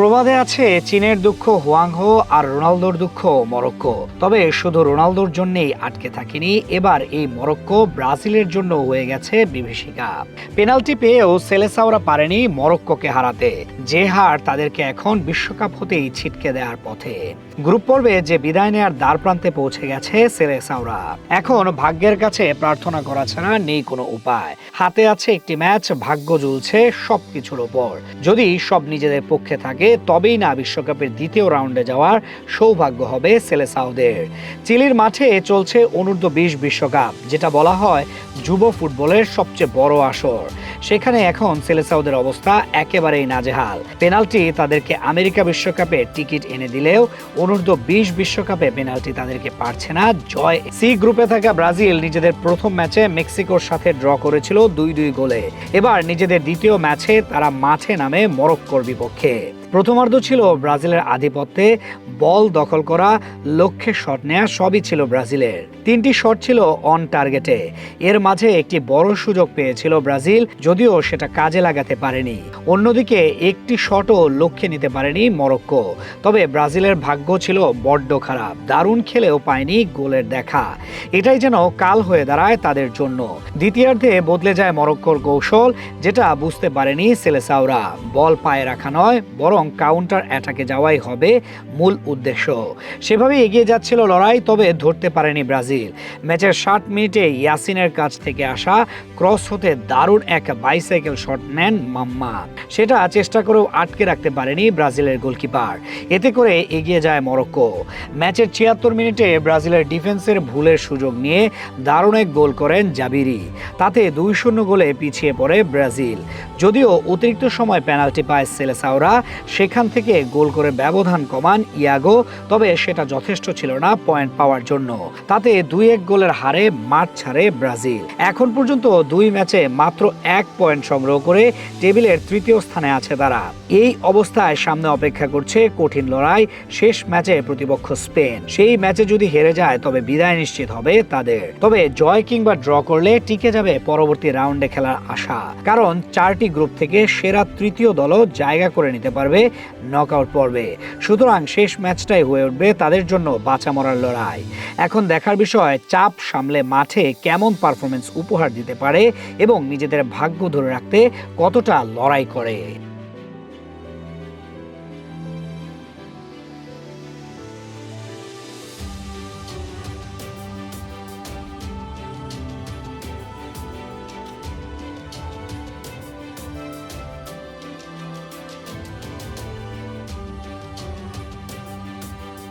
প্রবাদে আছে চীনের দুঃখ হুয়াংহো আর রোনালদোর দুঃখ মরক্কো। তবে শুধু রোনালদোর জন্যই আটকে থাকেনি, এবার এই মরক্কো ব্রাজিলের জন্য হয়ে গেছে বিভীষিকা। পেনাল্টি পেয়েও সেলেসাওরা পারেনি মরক্কোকে হারাতে। যে হার তাদেরকে এখন বিশ্বকাপ হতেই ছিটকে দেওয়ার পথে। গ্রুপ পর্বে যে বিদায় নেয়ার দ্বার প্রান্তে পৌঁছে গেছে সেলেসাওরা। এখন ভাগ্যের কাছে প্রার্থনা করা ছাড়া নেই কোনো উপায়। হাতে আছে একটি ম্যাচ, ভাগ্য জ্বলছে সবকিছুর ওপর। যদি সব নিজেদের পক্ষে থাকে তবেই না বিশ্বকাপের দ্বিতীয় রাউন্ডে যাওয়ার সৌভাগ্য হবে সেলেসাওদের চিলির মাঠে চলছে অনূর্ধ্ব বিশ বিশ্বকাপ, যেটা বলা হয় যুব ফুটবলের সবচেয়ে বড় আসর। সেখানে এখন সেলেসাওদের অবস্থা একেবারেই নাজেহাল। পেনাল্টি তাদেরকে আমেরিকা বিশ্বকাপে টিকিট এনে দিলেও অনূর্ধ্ব বিশ বিশ্বকাপে পেনাল্টি তাদেরকে পারছে না। জয় সি গ্রুপে থাকা ব্রাজিল নিজেদের প্রথম ম্যাচে মেক্সিকোর সাথে ড্র করেছিল দুই দুই গোলে। এবার নিজেদের দ্বিতীয় ম্যাচে তারা মাঠে নামে মরক্কোর বিপক্ষে। প্রথমার্ধ ছিল ব্রাজিলের আধিপত্যে বল দখল করা, লক্ষ্যে শট নেয়া সবই ছিল ব্রাজিলের। তিনটি শট ছিল অন টার্গেটে। এর মাঝে একটি বড় সুযোগ পেয়েছিল ব্রাজিল, যদিও সেটা কাজে লাগাতে পারেনি। অন্যদিকে একটি শটও লক্ষ্যে নিতে পারেনি মরক্কো। তবে ব্রাজিলের ভাগ্য ছিল বড্ড খারাপ। দারুণ খেলেও পায়নি গোলের দেখা। এটাই যেন কাল হয়ে দাঁড়ায় তাদের জন্য। দ্বিতীয়ার্ধে বদলে যায় মরক্কোর কৌশল, যেটা বুঝতে পারেনি সেলেসাওরা। বল পায়ে রাখা নয়, বরং কাউন্টার অ্যাটাকে যাওয়াই হবে মূল উদ্দেশ্য। সেভাবে এগিয়ে যাচ্ছিল লড়াই, তবে ধরতে পারেনি ব্রাজিল। ম্যাচের ষাট মিনিটে ইয়াসিনের কাছ থেকে আসা ক্রস হতে দারুণ এক বাইসাইকেল শট নেন মাম্মা। সেটা চেষ্টা করেও আটকে রাখতে পারেনি ব্রাজিলের গোলকিপার এতে করে এগিয়ে যায় মরক্কো। ম্যাচের ছিয়াত্তর মিনিটে ব্রাজিলের ডিফেন্সের ভুলের সুযোগ নিয়ে দারুণ এক গোল করেন জাবিরি। তাতে দুই শূন্য গোলে পিছিয়ে পড়ে ব্রাজিল। যদিও অতিরিক্ত সময় পেনাল্টি পায় সেলেসাওরা, সেখান থেকে গোল করে ব্যবধান কমান ইয়াগো, তবে সেটা যথেষ্ট ছিল না পয়েন্ট পাওয়ার জন্য। তাতে দুই এক গোলের হারে মাঠ ছাড়ে ব্রাজিল। এখন পর্যন্ত দুই ম্যাচে মাত্র এক পয়েন্ট সংগ্রহ করে টেবিলের তৃতীয় স্থানে আছে তারা। এই অবস্থায় সামনে অপেক্ষা করছে কঠিন লড়াই, শেষ ম্যাচে প্রতিপক্ষ স্পেন। সেই ম্যাচে যদি হেরে যায়, তবে বিদায় নিশ্চিত হবে তাদের। তবে জয় কিংবা ড্র করলে টিকে যাবে পরবর্তী রাউন্ডে খেলার আশা। কারণ চারটি গ্রুপ থেকে সেরা তৃতীয় দলও জায়গা করে নিতে পারবে নকআউট পর্বে। সুতরাং শেষ ম্যাচটাই হয়ে উঠবে তাদের জন্য বাঁচা মরার লড়াই। এখন দেখার বিষয়, চাপ সামলে মাঠে কেমন পারফরমেন্স উপহার দিতে পারে এবং নিজেদের ভাগ্য ধরে রাখতে কতটা লড়াই করে।